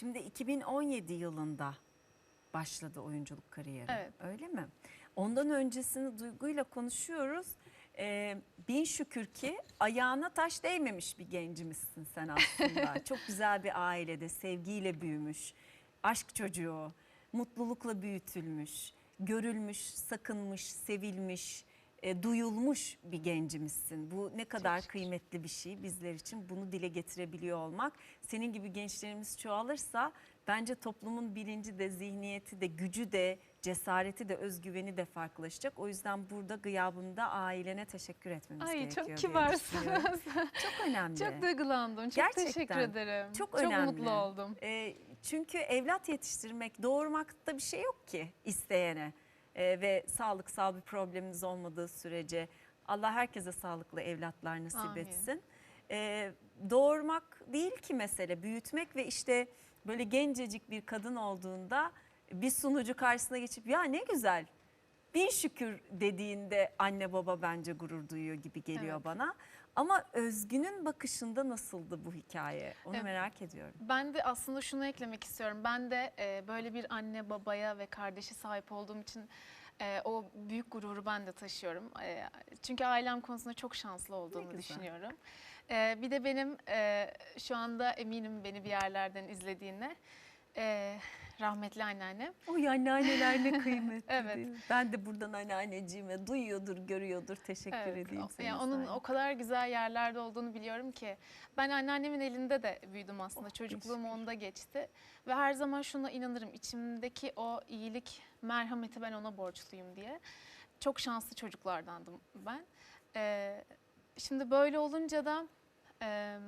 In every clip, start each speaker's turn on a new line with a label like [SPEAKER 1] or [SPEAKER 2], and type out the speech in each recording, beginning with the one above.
[SPEAKER 1] Şimdi 2017 yılında başladı oyunculuk kariyeri.
[SPEAKER 2] Evet.
[SPEAKER 1] Öyle mi? Ondan öncesini Duygu'yla konuşuyoruz. Ee, bin şükür ki ayağına taş değmemiş bir gencimizsin sen aslında. Çok güzel bir ailede sevgiyle büyümüş, aşk çocuğu, mutlulukla büyütülmüş, görülmüş, sakınmış, sevilmiş, e, duyulmuş bir gencimizsin. Bu ne kadar kıymetli bir şey bizler için bunu dile getirebiliyor olmak. Senin gibi gençlerimiz çoğalırsa bence toplumun bilinci de, zihniyeti de, gücü de, cesareti de, özgüveni de farklılaşacak. O yüzden burada gıyabında ailene teşekkür etmemiz
[SPEAKER 2] Ay
[SPEAKER 1] gerekiyor.
[SPEAKER 2] çok
[SPEAKER 1] diye düşünüyorum.
[SPEAKER 2] kibarsınız.
[SPEAKER 1] Çok önemli.
[SPEAKER 2] çok duygulandım. Çok
[SPEAKER 1] Gerçekten.
[SPEAKER 2] teşekkür ederim.
[SPEAKER 1] Çok
[SPEAKER 2] Çok
[SPEAKER 1] önemli.
[SPEAKER 2] mutlu oldum.
[SPEAKER 1] Ee, çünkü evlat yetiştirmek, doğurmakta bir şey yok ki isteyene. Ee, ve sağlıksal bir probleminiz olmadığı sürece Allah herkese sağlıklı evlatlar nasip
[SPEAKER 2] Amin.
[SPEAKER 1] etsin. Ee, doğurmak değil ki mesele, büyütmek ve işte böyle gencecik bir kadın olduğunda bir sunucu karşısına geçip ya ne güzel bin şükür dediğinde anne baba bence gurur duyuyor gibi geliyor
[SPEAKER 2] Evet.
[SPEAKER 1] bana. Ama Özgün'ün bakışında nasıldı bu hikaye? Onu
[SPEAKER 2] Evet.
[SPEAKER 1] merak ediyorum.
[SPEAKER 2] Ben de aslında şunu eklemek istiyorum. Ben de e, böyle bir anne babaya ve kardeşi sahip olduğum için e, o büyük gururu ben de taşıyorum. E, çünkü ailem konusunda çok şanslı olduğumu düşünüyorum. E, bir de benim e, şu anda eminim beni bir yerlerden izlediğine e, rahmetli anneannem.
[SPEAKER 1] Oy anneanneler ne kıymetli
[SPEAKER 2] Evet.
[SPEAKER 1] Ben de buradan anneanneciğime duyuyordur, görüyordur. Teşekkür
[SPEAKER 2] Evet,
[SPEAKER 1] edeyim sana.
[SPEAKER 2] yani onun o kadar güzel yerlerde olduğunu biliyorum ki. Ben anneannemin elinde de büyüdüm aslında.
[SPEAKER 1] Oh,
[SPEAKER 2] Çocukluğum
[SPEAKER 1] şükür.
[SPEAKER 2] onda geçti. Ve her zaman şuna inanırım. içimdeki o iyilik, merhameti ben ona borçluyum diye. Çok şanslı çocuklardandım ben. Ee, şimdi böyle olunca da e,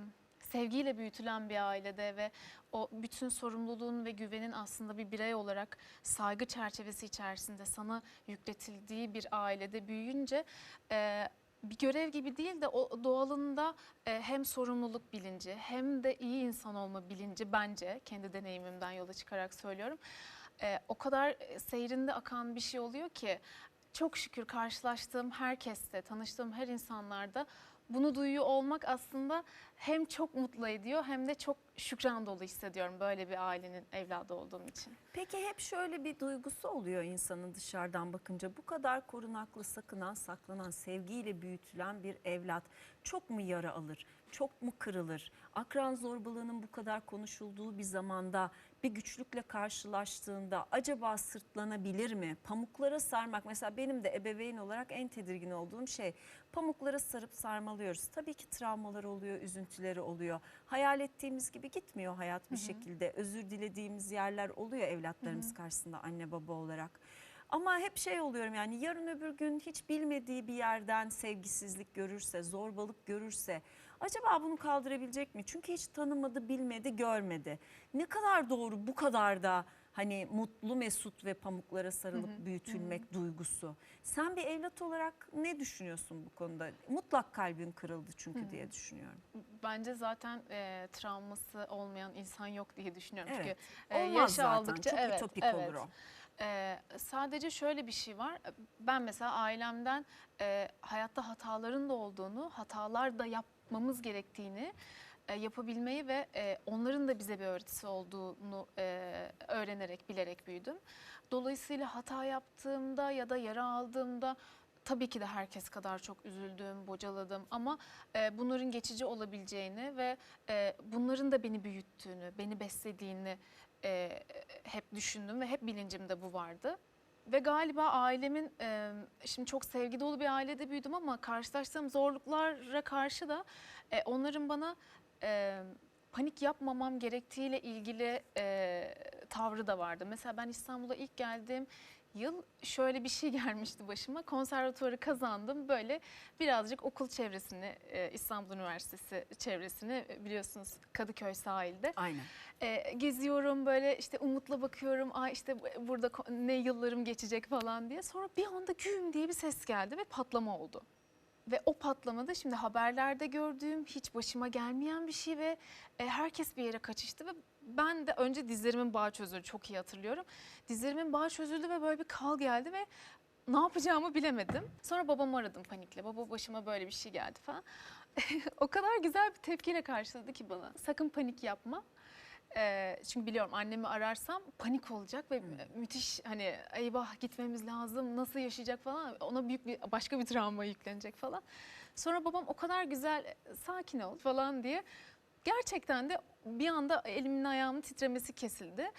[SPEAKER 2] sevgiyle büyütülen bir ailede ve o bütün sorumluluğun ve güvenin aslında bir birey olarak saygı çerçevesi içerisinde sana yükletildiği bir ailede büyüyünce e, bir görev gibi değil de o doğalında e, hem sorumluluk bilinci hem de iyi insan olma bilinci bence kendi deneyimimden yola çıkarak söylüyorum. E, o kadar e, seyrinde akan bir şey oluyor ki çok şükür karşılaştığım herkeste, tanıştığım her insanlarda bunu duyuyor olmak aslında hem çok mutlu ediyor hem de çok şükran dolu hissediyorum böyle bir ailenin evladı olduğum için.
[SPEAKER 1] Peki hep şöyle bir duygusu oluyor insanın dışarıdan bakınca. Bu kadar korunaklı, sakınan, saklanan, sevgiyle büyütülen bir evlat çok mu yara alır? Çok mu kırılır? Akran zorbalığının bu kadar konuşulduğu bir zamanda bir güçlükle karşılaştığında acaba sırtlanabilir mi? Pamuklara sarmak mesela benim de ebeveyn olarak en tedirgin olduğum şey pamuklara sarıp sarmalıyoruz. Tabii ki travmalar oluyor, üzüntüleri oluyor. Hayal ettiğimiz gibi gitmiyor hayat bir şekilde. Özür dilediğimiz yerler oluyor evlatlarımız karşısında anne baba olarak. Ama hep şey oluyorum yani yarın öbür gün hiç bilmediği bir yerden sevgisizlik görürse, zorbalık görürse acaba bunu kaldırabilecek mi? Çünkü hiç tanımadı, bilmedi, görmedi. Ne kadar doğru bu kadar da hani mutlu mesut ve pamuklara sarılıp büyütülmek duygusu. Sen bir evlat olarak ne düşünüyorsun bu konuda? Mutlak kalbin kırıldı çünkü diye düşünüyorum.
[SPEAKER 2] Bence zaten e, travması olmayan insan yok diye düşünüyorum.
[SPEAKER 1] Evet.
[SPEAKER 2] Çünkü e,
[SPEAKER 1] Olmaz
[SPEAKER 2] yaş
[SPEAKER 1] zaten.
[SPEAKER 2] aldıkça
[SPEAKER 1] Çok
[SPEAKER 2] evet,
[SPEAKER 1] ütopik
[SPEAKER 2] evet.
[SPEAKER 1] olur o.
[SPEAKER 2] Ee, sadece şöyle bir şey var. Ben mesela ailemden e, hayatta hataların da olduğunu, hatalar da yapmamız gerektiğini, e, yapabilmeyi ve e, onların da bize bir öğretisi olduğunu e, öğrenerek, bilerek büyüdüm. Dolayısıyla hata yaptığımda ya da yara aldığımda tabii ki de herkes kadar çok üzüldüm, bocaladım ama bunların geçici olabileceğini ve bunların da beni büyüttüğünü, beni beslediğini hep düşündüm ve hep bilincimde bu vardı. Ve galiba ailemin, şimdi çok sevgi dolu bir ailede büyüdüm ama karşılaştığım zorluklara karşı da onların bana panik yapmamam gerektiğiyle ilgili tavrı da vardı. Mesela ben İstanbul'a ilk geldiğim yıl şöyle bir şey gelmişti başıma. Konservatuvarı kazandım. Böyle birazcık okul çevresini, e, İstanbul Üniversitesi çevresini e, biliyorsunuz Kadıköy sahilde.
[SPEAKER 1] Aynen.
[SPEAKER 2] E, geziyorum böyle işte umutla bakıyorum. Ay işte bu- burada ne yıllarım geçecek falan diye. Sonra bir anda güm diye bir ses geldi ve patlama oldu. Ve o patlamada şimdi haberlerde gördüğüm hiç başıma gelmeyen bir şey ve herkes bir yere kaçıştı ve ben de önce dizlerimin bağı çözüldü çok iyi hatırlıyorum. Dizlerimin bağı çözüldü ve böyle bir kal geldi ve ne yapacağımı bilemedim. Sonra babamı aradım panikle. Baba başıma böyle bir şey geldi falan. o kadar güzel bir tepkiyle karşıladı ki bana. Sakın panik yapma. Ee, çünkü biliyorum annemi ararsam panik olacak ve müthiş hani eyvah gitmemiz lazım nasıl yaşayacak falan ona büyük bir başka bir travma yüklenecek falan. Sonra babam o kadar güzel "E, sakin ol falan diye gerçekten de bir anda elimin ayağımın titremesi kesildi.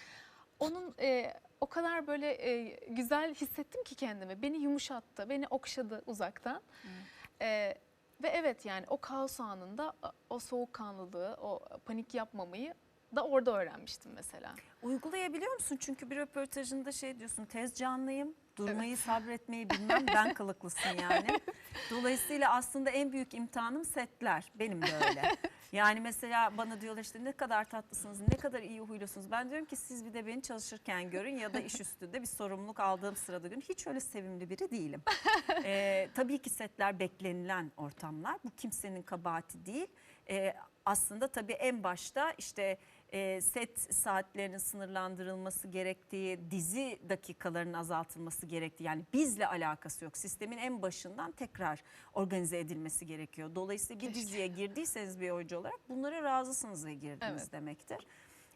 [SPEAKER 2] Onun e, o kadar böyle e, güzel hissettim ki kendimi. Beni yumuşattı, beni okşadı uzaktan. E, ve evet yani o kaos anında o soğukkanlılığı, o panik yapmamayı da orada öğrenmiştim mesela.
[SPEAKER 1] Uygulayabiliyor musun? Çünkü bir röportajında şey diyorsun tez canlıyım. Durmayı sabretmeyi bilmem ben kılıklısın yani. Dolayısıyla aslında en büyük imtihanım setler. Benim de öyle. Yani mesela bana diyorlar işte ne kadar tatlısınız, ne kadar iyi huylusunuz. Ben diyorum ki siz bir de beni çalışırken görün ya da iş üstünde bir sorumluluk aldığım sırada görün. Hiç öyle sevimli biri değilim. Ee, tabii ki setler beklenilen ortamlar. Bu kimsenin kabahati değil. Ee, aslında tabii en başta işte e, set saatlerinin sınırlandırılması gerektiği, dizi dakikalarının azaltılması gerektiği yani bizle alakası yok. Sistemin en başından tekrar organize edilmesi gerekiyor. Dolayısıyla bir diziye girdiyseniz bir oyuncu olarak bunlara razısınız ve girdiniz
[SPEAKER 2] Evet.
[SPEAKER 1] demektir.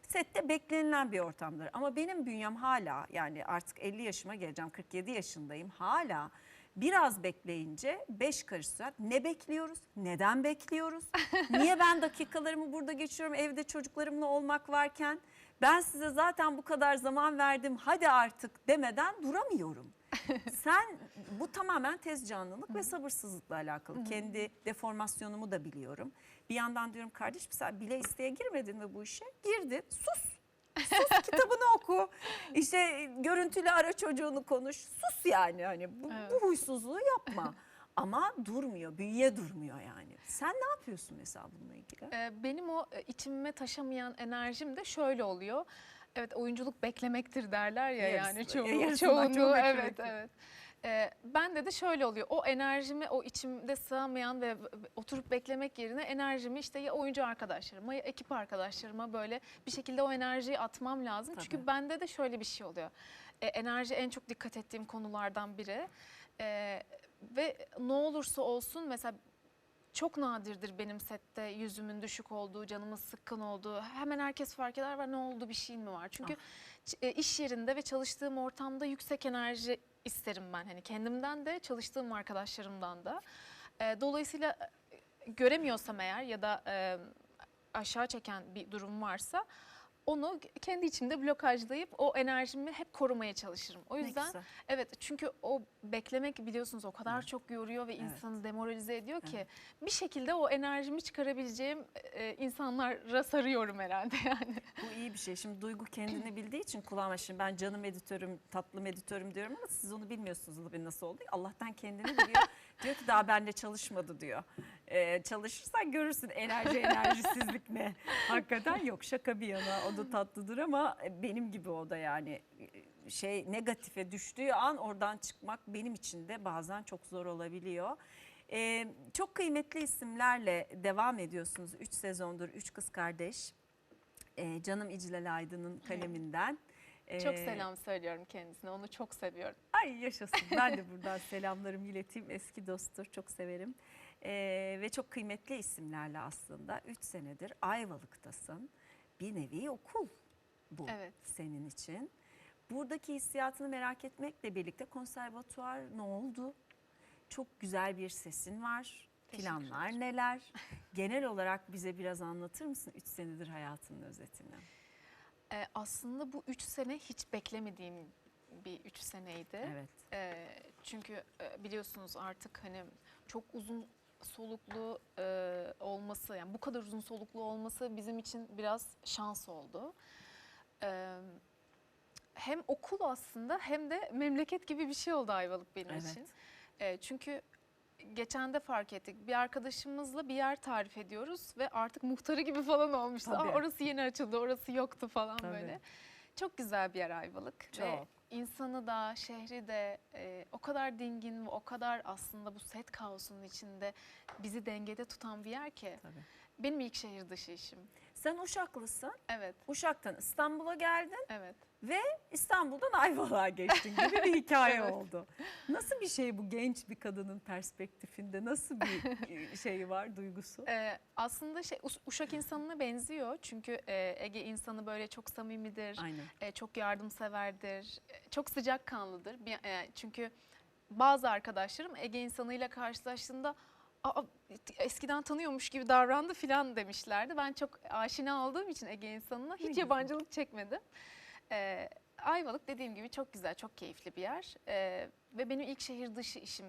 [SPEAKER 1] Sette beklenilen bir ortamdır. Ama benim bünyem hala yani artık 50 yaşıma geleceğim 47 yaşındayım hala biraz bekleyince 5 karış saat ne bekliyoruz? Neden bekliyoruz? Niye ben dakikalarımı burada geçiyorum evde çocuklarımla olmak varken? Ben size zaten bu kadar zaman verdim hadi artık demeden duramıyorum. Sen bu tamamen tez canlılık ve sabırsızlıkla alakalı. Kendi deformasyonumu da biliyorum. Bir yandan diyorum kardeşim sen bile isteye girmedin mi bu işe? Girdin sus. Sus kitabını oku. İşte görüntülü ara çocuğunu konuş. Sus yani hani bu,
[SPEAKER 2] Evet.
[SPEAKER 1] bu huysuzluğu yapma. Ama durmuyor, bünye durmuyor yani. Sen ne yapıyorsun mesela bununla ilgili?
[SPEAKER 2] Ee, benim o e, içime taşamayan enerjim de şöyle oluyor. Evet oyunculuk beklemektir derler ya
[SPEAKER 1] Yarısı-
[SPEAKER 2] yani çoğu,
[SPEAKER 1] yarısından çok
[SPEAKER 2] çoğunluğu evet evet. Ee, bende de şöyle oluyor. O enerjimi o içimde sığamayan ve oturup beklemek yerine enerjimi işte ya oyuncu arkadaşlarıma ya ekip arkadaşlarıma böyle bir şekilde o enerjiyi atmam lazım.
[SPEAKER 1] Tabii.
[SPEAKER 2] Çünkü bende de şöyle bir şey oluyor. Ee, enerji en çok dikkat ettiğim konulardan biri. Ee, ve ne olursa olsun mesela çok nadirdir benim sette yüzümün düşük olduğu, canımın sıkkın olduğu. Hemen herkes fark eder ve ne oldu bir şeyin mi var? Çünkü ç- e, iş yerinde ve çalıştığım ortamda yüksek enerji isterim ben. Hani kendimden de çalıştığım arkadaşlarımdan da. E, Dolayısıyla e, göremiyorsam eğer ya da e, aşağı çeken bir durum varsa onu kendi içimde blokajlayıp o enerjimi hep korumaya çalışırım. O yüzden. Evet çünkü o beklemek biliyorsunuz o kadar
[SPEAKER 1] Evet.
[SPEAKER 2] çok yoruyor ve
[SPEAKER 1] Evet.
[SPEAKER 2] insanı demoralize ediyor ki
[SPEAKER 1] Evet.
[SPEAKER 2] bir şekilde o enerjimi çıkarabileceğim e, insanlara sarıyorum herhalde yani.
[SPEAKER 1] Bu iyi bir şey. Şimdi Duygu kendini bildiği için kulağıma şimdi ben canım editörüm, tatlı editörüm diyorum ama siz onu bilmiyorsunuz nasıl oldu. Allah'tan kendini biliyor. diyor ki daha benimle çalışmadı diyor. Ee, çalışırsan görürsün enerji enerjisizlik ne. Hakikaten yok şaka bir yana o da tatlıdır ama benim gibi o da yani şey negatife düştüğü an oradan çıkmak benim için de bazen çok zor olabiliyor. Ee, çok kıymetli isimlerle devam ediyorsunuz. 3 sezondur 3 kız kardeş. Ee, canım İclal Aydın'ın kaleminden.
[SPEAKER 2] Çok
[SPEAKER 1] Ee,
[SPEAKER 2] selam söylüyorum kendisine onu çok seviyorum.
[SPEAKER 1] Ay yaşasın. Ben de buradan selamlarımı ileteyim. Eski dosttur. Çok severim. Ee, ve çok kıymetli isimlerle aslında 3 senedir Ayvalık'tasın. Bir nevi okul bu
[SPEAKER 2] Evet.
[SPEAKER 1] senin için. Buradaki hissiyatını merak etmekle birlikte konservatuvar ne oldu? Çok güzel bir sesin var. Planlar neler? Genel olarak bize biraz anlatır mısın 3 senedir hayatının özetini?
[SPEAKER 2] E, aslında bu üç sene hiç beklemediğim bir üç seneydi.
[SPEAKER 1] Evet.
[SPEAKER 2] E, çünkü e, biliyorsunuz artık hani çok uzun soluklu e, olması yani bu kadar uzun soluklu olması bizim için biraz şans oldu. E, hem okul aslında hem de memleket gibi bir şey oldu Ayvalık benim
[SPEAKER 1] Evet.
[SPEAKER 2] için. E, çünkü geçen de fark ettik. Bir arkadaşımızla bir yer tarif ediyoruz ve artık muhtarı gibi falan olmuştu. Aa, orası yeni açıldı, orası yoktu falan
[SPEAKER 1] Tabii.
[SPEAKER 2] böyle. Çok güzel bir yer Ayvalık. Ve
[SPEAKER 1] Çok.
[SPEAKER 2] İnsanı da, şehri de e, o kadar dingin ve o kadar aslında bu set kaosunun içinde bizi dengede tutan bir yer ki.
[SPEAKER 1] Tabii.
[SPEAKER 2] Benim ilk şehir dışı işim.
[SPEAKER 1] Sen Uşaklısın.
[SPEAKER 2] Evet,
[SPEAKER 1] Uşak'tan İstanbul'a geldin
[SPEAKER 2] evet.
[SPEAKER 1] ve İstanbul'dan Ayvalık'a geçtin gibi bir hikaye
[SPEAKER 2] Evet.
[SPEAKER 1] oldu. Nasıl bir şey bu genç bir kadının perspektifinde? Nasıl bir şey var, duygusu?
[SPEAKER 2] Ee, aslında şey Uşak insanına benziyor. Çünkü e, Ege insanı böyle çok samimidir.
[SPEAKER 1] Aynen.
[SPEAKER 2] E, çok yardımseverdir, e, çok sıcakkanlıdır. E, çünkü bazı arkadaşlarım Ege insanıyla karşılaştığında Aa, eskiden tanıyormuş gibi davrandı filan demişlerdi. Ben çok aşina olduğum için Ege insanına hiç yabancılık çekmedim. E, Ayvalık dediğim gibi çok güzel, çok keyifli bir yer. E, ve benim ilk şehir dışı işim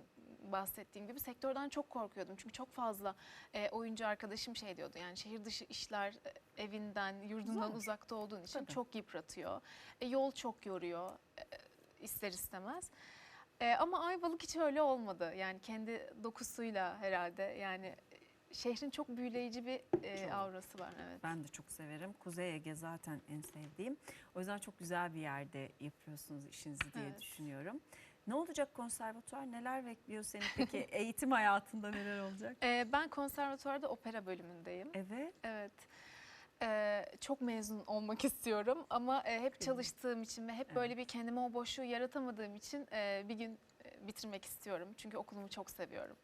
[SPEAKER 2] bahsettiğim gibi sektörden çok korkuyordum. Çünkü çok fazla e, oyuncu arkadaşım şey diyordu yani şehir dışı işler e, evinden, yurdundan
[SPEAKER 1] Zor.
[SPEAKER 2] uzakta olduğun için
[SPEAKER 1] Tabii.
[SPEAKER 2] çok yıpratıyor. E, yol çok yoruyor e, ister istemez. E, ama Ayvalık hiç öyle olmadı. Yani kendi dokusuyla herhalde yani e, şehrin çok büyüleyici bir e,
[SPEAKER 1] Çok.
[SPEAKER 2] aurası var. Evet.
[SPEAKER 1] Ben de çok severim. Kuzey Ege zaten en sevdiğim. O yüzden çok güzel bir yerde yapıyorsunuz işinizi diye
[SPEAKER 2] Evet.
[SPEAKER 1] düşünüyorum. Ne olacak konservatuvar? Neler bekliyor seni peki? Eğitim hayatında neler olacak?
[SPEAKER 2] E, ben konservatuvarda opera bölümündeyim.
[SPEAKER 1] Evet.
[SPEAKER 2] Evet. Ee, çok mezun olmak istiyorum ama e, hep çalıştığım için ve hep böyle bir kendime o boşluğu yaratamadığım için e, bir gün e, bitirmek istiyorum. Çünkü okulumu çok seviyorum.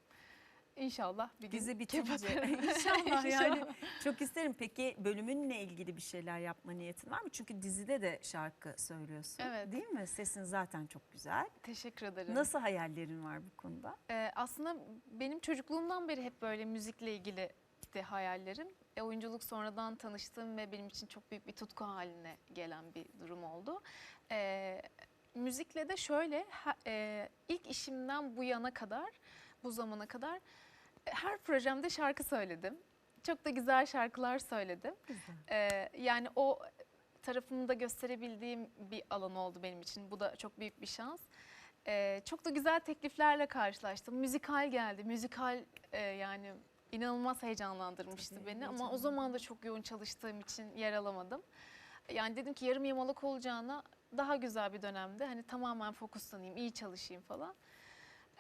[SPEAKER 2] İnşallah bir gün
[SPEAKER 1] Dizi bitince
[SPEAKER 2] yaparım.
[SPEAKER 1] inşallah yani çok isterim. Peki bölümünle ilgili bir şeyler yapma niyetin var mı? Çünkü dizide de şarkı söylüyorsun.
[SPEAKER 2] Evet.
[SPEAKER 1] Değil mi? Sesin zaten çok güzel.
[SPEAKER 2] Teşekkür ederim.
[SPEAKER 1] Nasıl hayallerin var bu konuda?
[SPEAKER 2] Ee, aslında benim çocukluğumdan beri hep böyle müzikle ilgili de hayallerim. E, oyunculuk sonradan tanıştığım ve benim için çok büyük bir tutku haline gelen bir durum oldu. Ee, müzikle de şöyle e, ilk işimden bu yana kadar, bu zamana kadar e, her projemde şarkı söyledim. Çok da güzel şarkılar söyledim.
[SPEAKER 1] Güzel.
[SPEAKER 2] Ee, yani o tarafımı da gösterebildiğim bir alan oldu benim için. Bu da çok büyük bir şans. Ee, çok da güzel tekliflerle karşılaştım. Müzikal geldi. Müzikal e, yani inanılmaz heyecanlandırmıştı
[SPEAKER 1] Tabii,
[SPEAKER 2] beni. Ama o zaman da çok yoğun çalıştığım için yer alamadım. Yani dedim ki yarım yamalak olacağına daha güzel bir dönemde hani tamamen fokuslanayım, iyi çalışayım falan.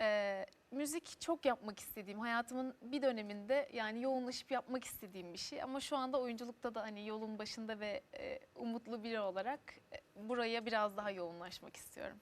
[SPEAKER 2] Ee, müzik çok yapmak istediğim, hayatımın bir döneminde yani yoğunlaşıp yapmak istediğim bir şey. Ama şu anda oyunculukta da hani yolun başında ve e, umutlu biri olarak e, buraya biraz daha yoğunlaşmak istiyorum.